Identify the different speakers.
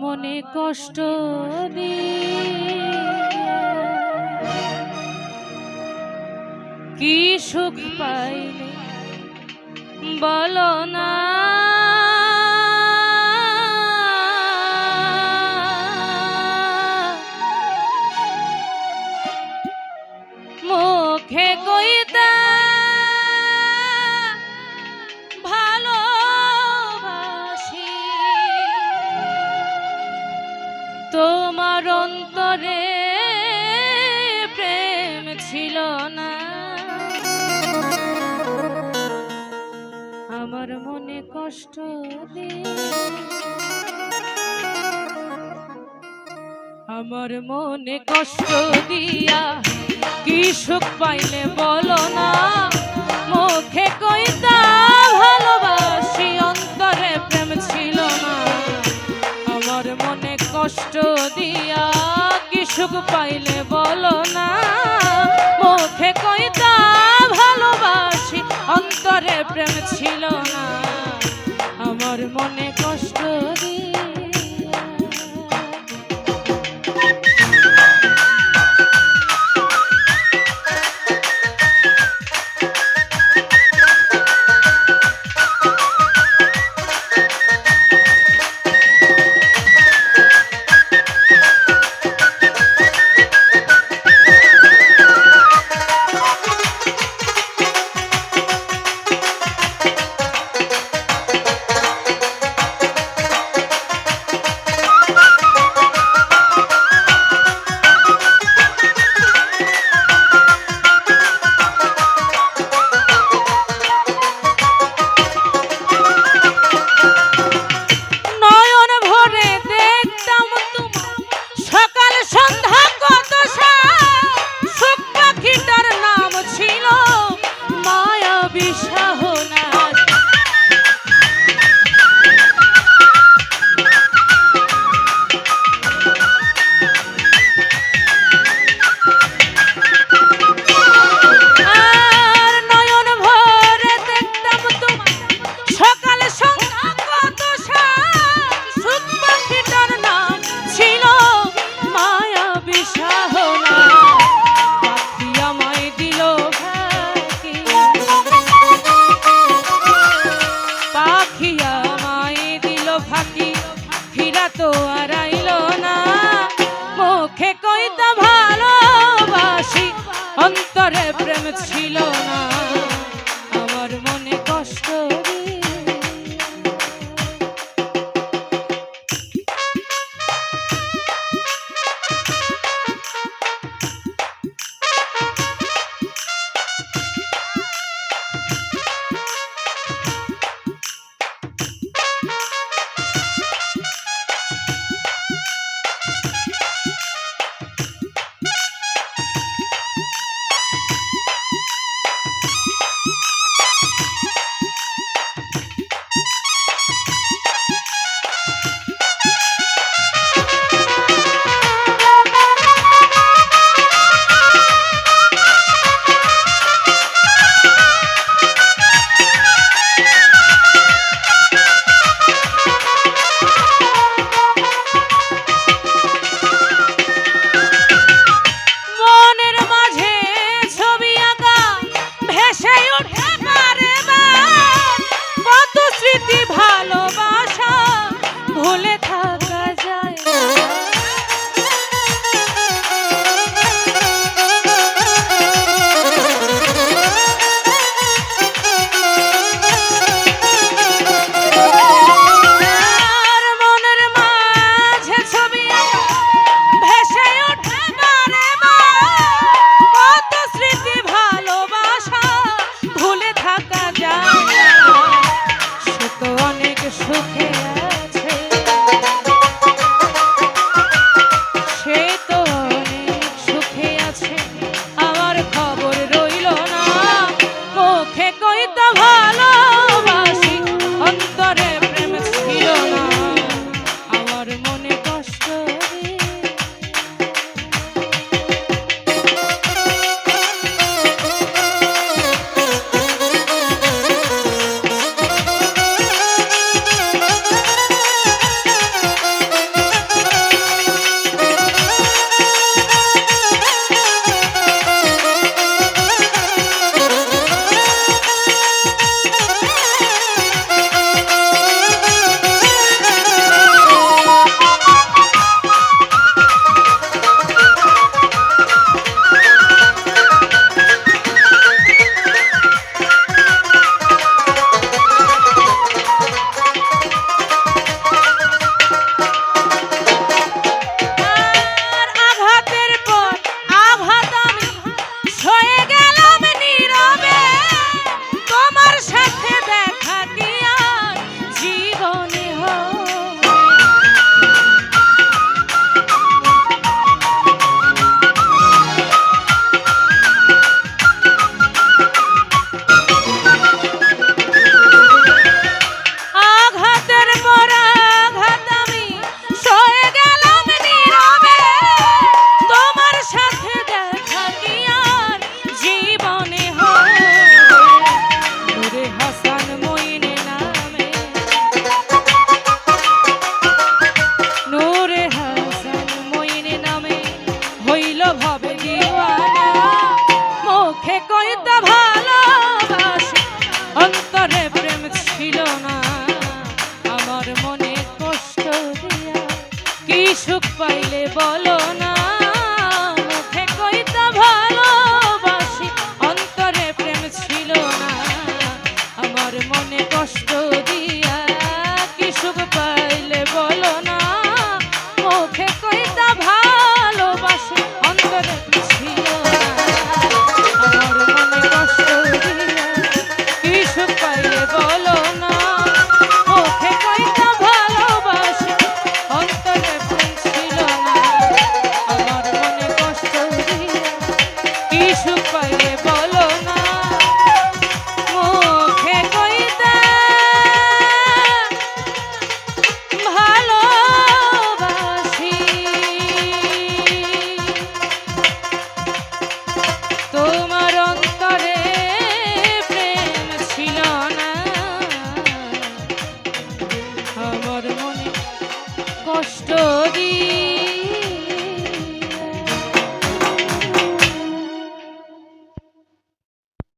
Speaker 1: মনে কষ্ট কি সুখ পাইলে বলো না? কষ্ট আমার মনে কষ্ট দিয়া কি সুখ পাইলে বলো না? মুখে কইতা ভালোবাসি, অন্তরে প্রেম ছিল না। আমার মনে কষ্ট দিয়া কি সুখ পাইলে বলো না? মুখে কইতা ভালোবাসি, অন্তরে প্রেম ছিল না। মনে কইতা ভাই